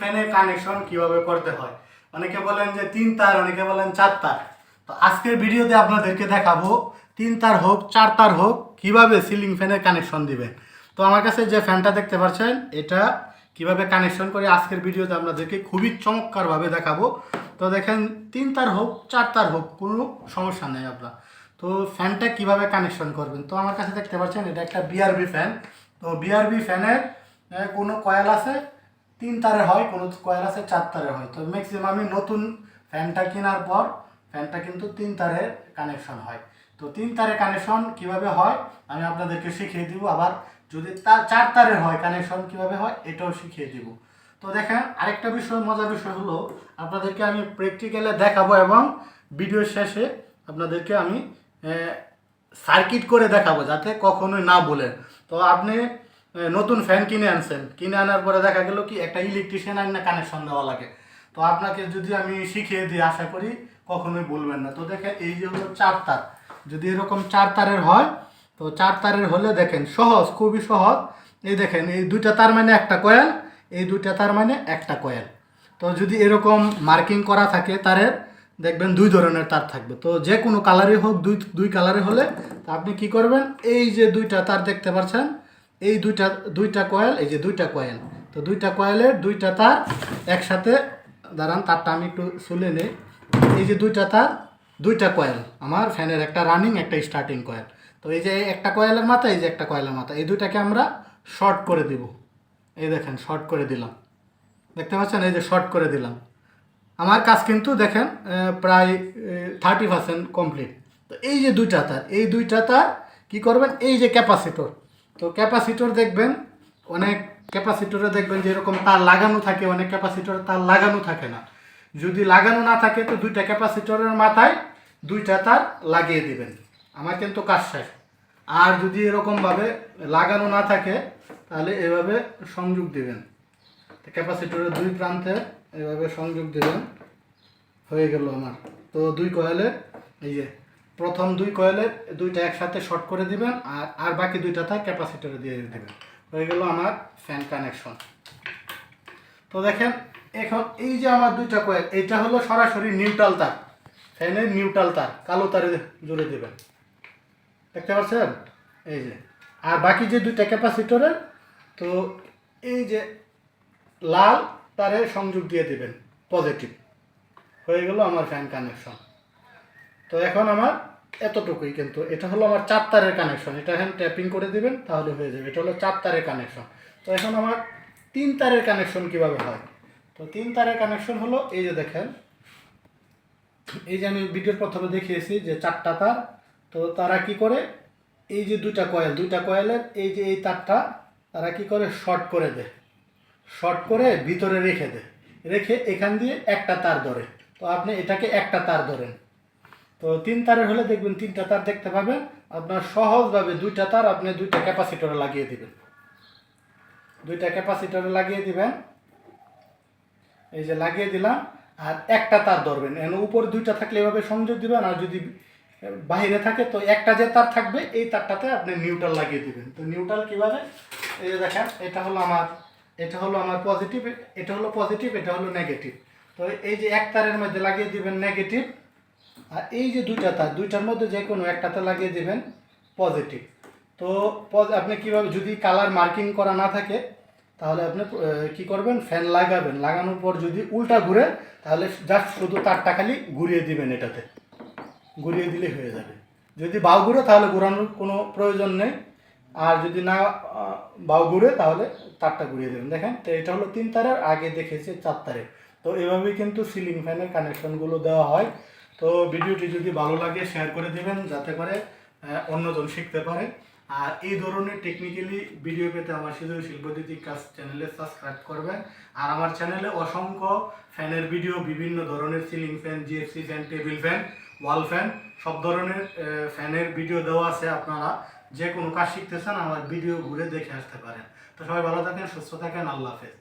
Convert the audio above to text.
ফ্যানের কানেকশন কীভাবে করতে হয়? অনেকে বলেন যে তিন তার, অনেকে বলেন চার তার। তো আজকের ভিডিওতে আপনাদেরকে দেখাবো, তিন তার হোক, চার তার হোক, কীভাবে সিলিং ফ্যানের কানেকশন দিবেন। তো আমার কাছে যে ফ্যানটা দেখতে পাচ্ছেন, এটা কীভাবে কানেকশন করে আজকের ভিডিওতে আপনাদেরকে খুবই চমৎকারভাবে দেখাবো। তো দেখেন, তিন তার হোক, চার তার হোক, কোনো সমস্যা নেই আপনার। তো ফ্যানটা কীভাবে কানেকশন করবেন? তো আমার কাছে দেখতে পাচ্ছেন, এটা একটা বিআরবি ফ্যান তো বিআরবি ফ্যানের কোনো কয়েল আছে? তিন তারের হয়, কোনো কয়েল আছে, চার তারের হয়। তো ম্যাক্সিমামই নতুন ফ্যানটা কেনার পর ফ্যানটা কিন্তু তিন তারের কানেকশন হয়। তো তিন তারের কানেকশন কীভাবে হয়, আমি আপনাদেরকে শিখিয়ে দিব। আবার যদি তার চার তারের হয় কানেকশন কীভাবে হয়, এটাও শিখিয়ে দিব। তো দেখেন, আরেকটা বিষয়, মজার বিষয় হলো, আপনাদেরকে আমি প্র্যাকটিক্যালে দেখাবো এবং ভিডিও শেষে আপনাদেরকে আমি সার্কিট করে দেখাবো, যাতে কখনোই না বলেন। তো আপনি নতুন ফ্যান কিনে আনছেন। কিনে আনার পরে দেখা গেল কি একটা ইলেকট্রিশিয়ান আইন না কানেকশন দেওয়া লাগে। তো আপনাকে যদি আমি শিখিয়ে দিই, আশা করি কখনোই বলবেন না। তো দেখেন, এই যে হলো চার তার। যদি এরকম চার তারের হয়, তো চার তারের হলে দেখেন, সহজ, খুবই সহজ। এই দেখেন, এই দুইটা তার মানে একটা কয়েল এই দুইটা তার মানে একটা কয়েল তো যদি এরকম মার্কিং করা থাকে তারের, দেখবেন দুই ধরনের তার থাকবে। তো যে কোনো কালারই হোক, দুই দুই কালারে হলে তো আপনি কি করবেন? এই যে দুইটা তার দেখতে পাচ্ছেন এই দুইটা দুইটা কয়েল এই যে দুইটা কয়েল তো দুইটা কয়েলের দুইটা তার একসাথে, দাঁড়ান, তারটা আমি একটু শুলে নেই। এই যে দুইটা তার, দুইটা কয়েল আমার ফ্যানের একটা রানিং একটা স্টার্টিং কয়েল তো এই যে একটা কয়েলের মাথা, এই যে একটা কয়েলের মাথা। এই দুইটাকে আমরা শর্ট করে দিব। এই দেখেন শর্ট করে দিলাম। দেখতে পাচ্ছেন? এই যে শর্ট করে দিলাম। আমার কাজ কিন্তু দেখেন প্রায় থার্টি পার্সেন্ট কমপ্লিট তো এই যে দুইটা তার, এই দুইটা তার কি করবেন? এই যে ক্যাপাসিটর তো ক্যাপাসিটর দেখবেন, অনেক ক্যাপাসিটরে দেখবেন যে এরকম তার লাগানো থাকে, অনেক ক্যাপাসিটরে তার লাগানো থাকে না। যদি লাগানো না থাকে, তো দুইটা ক্যাপাসিটরের মাথায় দুইটা তার লাগিয়ে দিবেন। আমার কিন্তু কাজ শেষ। আর যদি এরকমভাবে লাগানো না থাকে, তাহলে এভাবে সংযোগ দিবেন। ক্যাপাসিটরের দুই প্রান্তে এভাবে সংযোগ দিবেন। হয়ে গেল আমার। তো দুই কয়েলে, এই যে প্রথম দুই কয়েলে দুইটা একসাথে শর্ট করে দিবেন, আর আর বাকি দুইটা তার ক্যাপাসিটরে দিয়ে দিবেন। হয়ে গেল আমার ফ্যান কানেকশন তো দেখেন, এখন এই যে আমার দুইটা কয়েল, এটা হলো সরাসরি নিউট্রাল তার। ফ্যানের নিউট্রাল তার, কালো তারে জুড়ে দেবেন। দেখতে পাচ্ছেন? এই যে। আর বাকি যে দুইটা ক্যাপাসিটরের তো এই যে লাল তারে সংযোগ দিয়ে দেবেন পজিটিভ হয়ে গেল আমার ফ্যান কানেকশন তো এখন আমার এতটুকুই কিন্তু এটা হলো আমার চার তারের কানেকশন এটা এখন ট্যাপিং করে দিবেন, তাহলে হয়ে যাবে। এটা হলো চার তারের কানেকশন তো এখন আমার তিন তারের কানেকশন কীভাবে হয়? তো তিন তারের কানেকশন হলো, এই যে দেখেন, এই যে আমি ভিডিওর প্রথমে দেখিয়েছি যে চারটা তার। তো তারা কি করে? এই যে দুইটা কয়েল দুইটা কয়েলের এই যে এই তারটা, তারা কি করে? শর্ট করে দেয়। শর্ট করে ভিতরে রেখে দেয়। রেখে এখান দিয়ে একটা তার ধরে। তো আপনি এটাকে একটা তার ধরেন। তো তিন তারের হলে দেখবেন তিনটা তার দেখতে পাবেন আপনার সহজভাবে দুইটা তার আপনি দুইটা ক্যাপাসিটরে লাগিয়ে দিবেন। দুইটা ক্যাপাসিটরে লাগিয়ে দিবেন। এই যে লাগিয়ে দিলাম, আর একটা তার ধরবেন। এন উপর দুইটা থাকলে এভাবে সংযোগ দিবেন, আর যদি বাইরে থাকে তো একটা যে তার থাকবে, এই তারটাতে আপনি নিউট্রাল লাগিয়ে দিবেন। তো নিউট্রাল কীভাবে? এই যে দেখেন, এটা হলো আমার, এটা হলো আমার পজিটিভ, এটা হলো পজিটিভ, এটা হলো নেগেটিভ। তো এই যে এক তারের মধ্যে লাগিয়ে দিবেন নেগেটিভ আর এই যে দুইটা তার, দুইটার মধ্যে যে কোনো একটাতে লাগিয়ে দেবেন পজিটিভ তো আপনি কীভাবে, যদি কালার মার্কিং করা না থাকে, তাহলে আপনি কি করবেন? ফ্যান লাগাবেন। লাগানোর পর যদি উল্টা ঘুরে, তাহলে জাস্ট শুধু তারটা খালি ঘুরিয়ে দিবেন এটাতে। ঘুরিয়ে দিলে হয়ে যাবে। যদি বাউ ঘুরে, তাহলে ঘোরানোর কোনো প্রয়োজন নেই। আর যদি না বাউ ঘুরে, তাহলে তারটা ঘুরিয়ে দেবেন। দেখেন, তো এটা হলো তিন তারের, আগে দেখেছি চার তারের। তো এভাবেই কিন্তু সিলিং ফ্যানের কানেকশনগুলো দেওয়া হয়। তো ভিডিওটি যদি ভালো লাগে শেয়ার করে দিবেন যাতে করে অন্যজন শিখতে পারে। আর এই ধরনের টেকনিক্যালি ভিডিও পেতে আমার শুধু শিল্পদিতিক কাজ চ্যানেলে সাবস্ক্রাইব করবেন। আর আমার চ্যানেলে অসংখ্য ফ্যানের ভিডিও বিভিন্ন ধরনের ceiling fan GFC fan table fan wall fan সব ধরনের ফ্যানের ভিডিও দেওয়া আছে আপনারা। যে কোনো কাজ শিখতে চান, আমার ভিডিও ঘুরে দেখে আসতে পারেন। তো সবাই ভালো থাকেন, সুস্থ থাকেন, আল্লাহ হাফেজ।